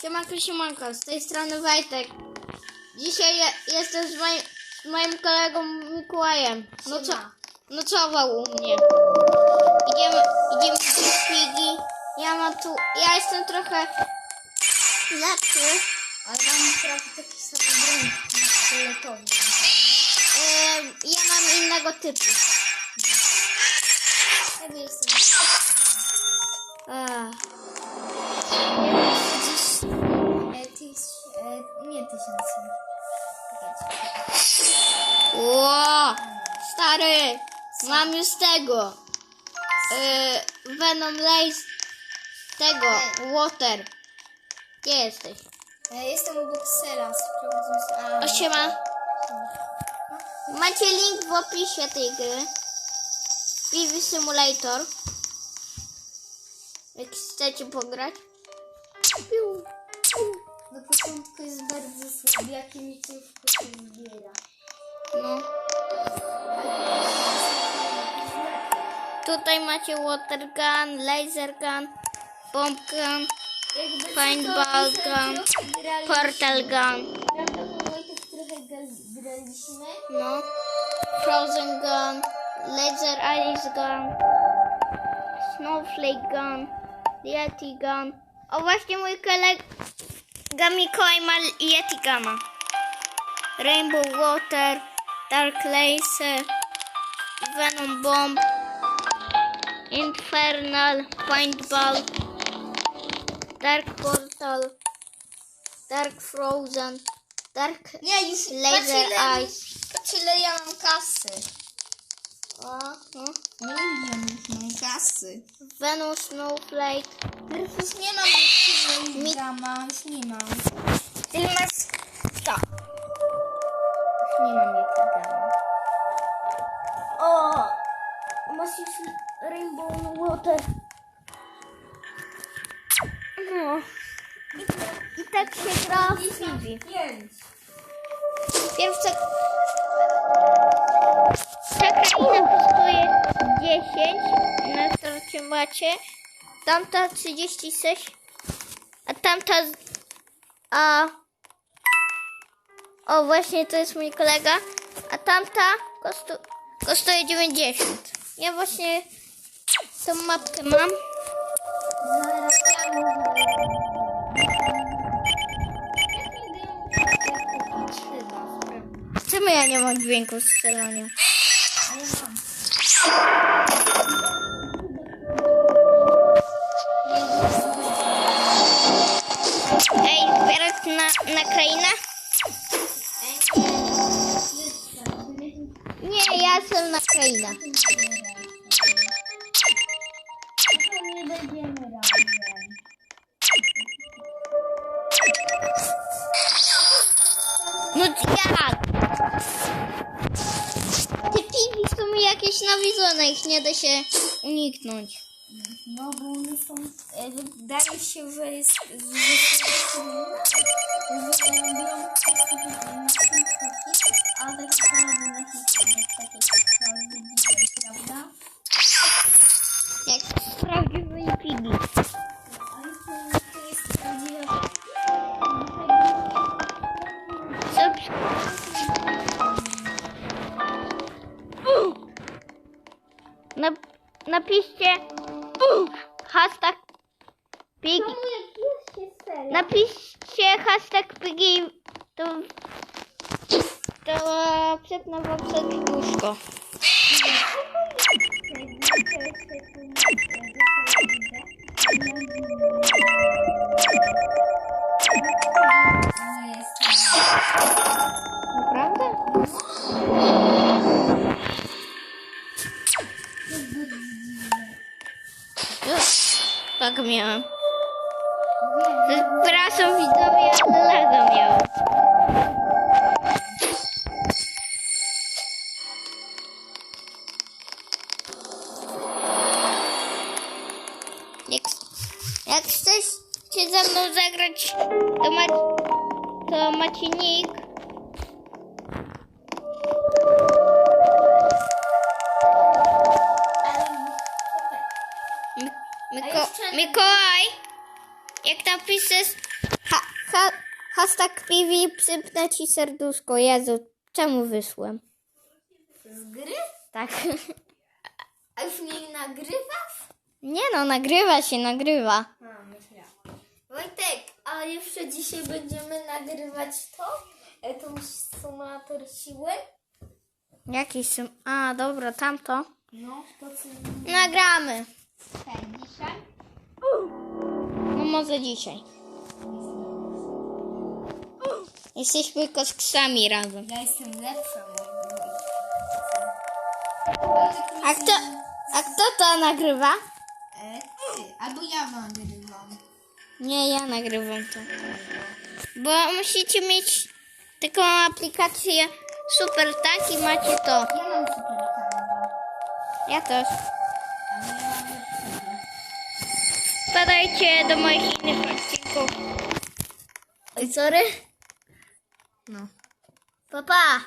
Siemanko, siemanko, z tej strony Wojtek. Dzisiaj je, jestem z moim, z moim kolegą Mikołajem. No co, nocował u mnie. Idziemy, idziemy do Pigi. Ja mam tu, ja jestem trochę lepszy. Ale mam prawie taki sam broń fioletowy. Em, ja mam innego typu. Ja jestem. Ach, tysiące. Ło, stary, mam już tego. E, Venom Lace, tego, Water. Gdzie jesteś? E, jestem u Boxera, sprawdzę. A, O, siema. Macie link w opisie tej gry. PV Simulator. Jak chcecie pograć. Piu. Na początku jest bardzo słaby, jakie mi ciężko się zbiera. No. Tutaj macie Water Gun, Laser Gun, Bomb Gun, Paintball gun. Portal Gun. No. Frozen Gun, Laser Ice Gun, Snowflake Gun, Yeti Gun. O właśnie mój kolega Mikołaj ma Yeti Guna. Rainbow Water, Dark Laser, Venom Bomb, Infernal Paintball, Dark Portal, Dark Frozen, Dark Nie, już Laser patrz ile, Ice. patrz ile ja mam kasy. O, no. Milion mam kasy. Venom Snowflake. Już nie mam Mi- grama, już nie mam. Ty masz. Już nie mam grama. O! Masz już Rainbow Water. No. I tak się gra w. Pięć. Pierwsza... Ta kraina kosztuje 10 na starcie macie. Tamta 36. A tamta... A... O, właśnie to jest mój kolega. A tamta kosztu, kosztuje 90. Ja właśnie tą mapkę mam. Czemu ja nie mam dźwięku strzelania? A ja mam. Ej, zbierać na, na krainę? Nie, ja jestem na jakieś nawiedzone, ich nie da się uniknąć. No bo one są, e, wydaje się, że jest, że biorą na skrzynki, a tak naprawdę na historię, tak jak prawdy dzisiaj, prawda? Jak prawdziwy piwi. Nap, napiszcie hashtag pigi. Czemu jak jest się serio? Napiszcie hashtag pigi. To, to przepnę wam serduszko. Naprawdę? Już, tak miałem. Przepraszam widzowie, ale laga miałem. Jak, jak chcecie ze mną zagrać, to, ma, to macie Mikołaj, jak napiszesz ha, ha, hashtag PV, przypnę ci serduszko. Jezu, czemu wyszłem? Z gry? Tak. A już nie nagrywasz? Nie no, nagrywa się, nagrywa. A, myślałam. Wojtek, a jeszcze dzisiaj będziemy nagrywać to? Tą symulator siły? Jaki sym... A, dobra, tamto. No, to co... Nagramy. Tak, dzisiaj? Może dzisiaj. Jesteśmy kostkami razem. Ja jestem lepsza. A kto, a kto to nagrywa? E, ty, albo ja nagrywam. Nie, ja nagrywam to. Bo musicie mieć taką aplikację super tak i macie to. Ja mam super kamera. Ja też. Ale ja mam. Wpadajcie do moich innych odcinków. Oj, sorry. No. Pa, pa.